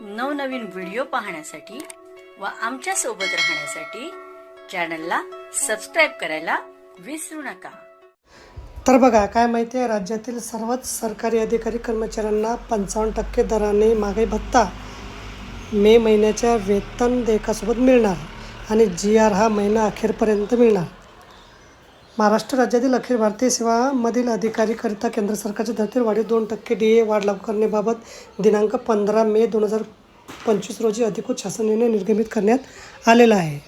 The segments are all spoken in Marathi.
नवनवीन व्हिडिओ पाहण्यासाठी व आमच्यासोबत राहण्यासाठी चॅनलला सबस्क्राईब करायला विसरू नका. तर बघा काय माहिती आहे? राज्यातील सर्वच सरकारी अधिकारी कर्मचाऱ्यांना पंचावन्न टक्के दराने मागे भत्ता मे महिन्याच्या वेतन देयकासोबत मिळणार आणि जी आर हा महिना अखेरपर्यंत मिळणार. महाराष्ट्र राज्यातील अखिल भारतीय सेवामधील अधिकारीकरिता केंद्र सरकारच्या धर्तीवर वाढीव दोन टक्के डी ए वाढ लागू करण्याबाबत दिनांक पंधरा मे दोन हजार पंचवीस रोजी अधिकृत शासन निर्णय निर्गमित करण्यात आलेला आहे.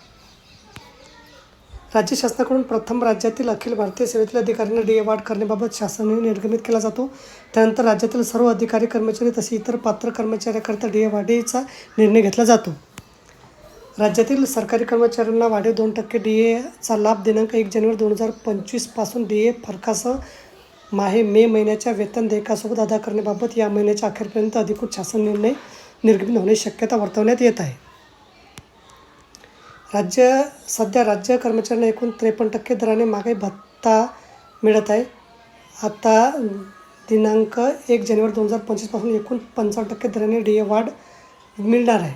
राज्य शासनाकडून प्रथम राज्यातील अखिल भारतीय सेवेतील अधिकाऱ्यांना डी ए वाढ करण्याबाबत शासनाने निर्गमित केला जातो. त्यानंतर राज्यातील सर्व अधिकारी कर्मचारी तसे इतर पात्र कर्मचाऱ्याकरिता डी ए वाढीचा निर्णय घेतला जातो. राज्यातील सरकारी कर्मचाऱ्यांना वाढीव दोन टक्के डी एचा लाभ दिनांक एक जानेवारी दोन हजार पंचवीसपासून डी ए फरकासह माहे मे महिन्याच्या वेतन देयकासोबत अदा करण्याबाबत या महिन्याच्या अखेरपर्यंत अधिकृत शासन निर्णय निर्गमित होण्याची शक्यता वर्तवण्यात येत आहे. राज्य सध्या राज्य कर्मचाऱ्यांना एकूण त्रेपन्न टक्के दराने महागाई भत्ता मिळत आहे. आता दिनांक एक जानेवारी दोन हजार पंचवीसपासून एकूण पंचावन्न टक्के दराने डी ए वाढ मिळणार आहे.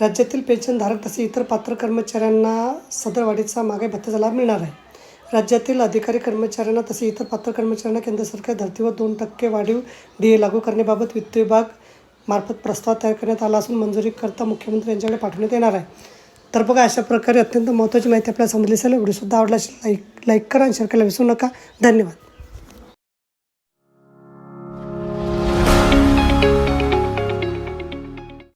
राज्यातील पेन्शनधारक तसे इतर पात्र कर्मचाऱ्यांना सदर वाढीचा मागे भत्त्याचा लाभ मिळणार आहे. राज्यातील अधिकारी कर्मचाऱ्यांना तसे इतर पात्र कर्मचाऱ्यांना केंद्र सरकार धर्तीवर दोन टक्के वाढीव डी ए लागू करण्याबाबत वित्त विभाग मार्फत प्रस्ताव तयार करण्यात आला असून मंजुरीकरता मुख्यमंत्री यांच्याकडे पाठवण्यात येणार आहे. तर बघा अशा प्रकारे अत्यंत महत्त्वाची माहिती आपल्याला समजली असेल. व्हिडिओसुद्धा आवडला लाईक लाईक करा आणि शेअर करायला विसरू नका. धन्यवाद.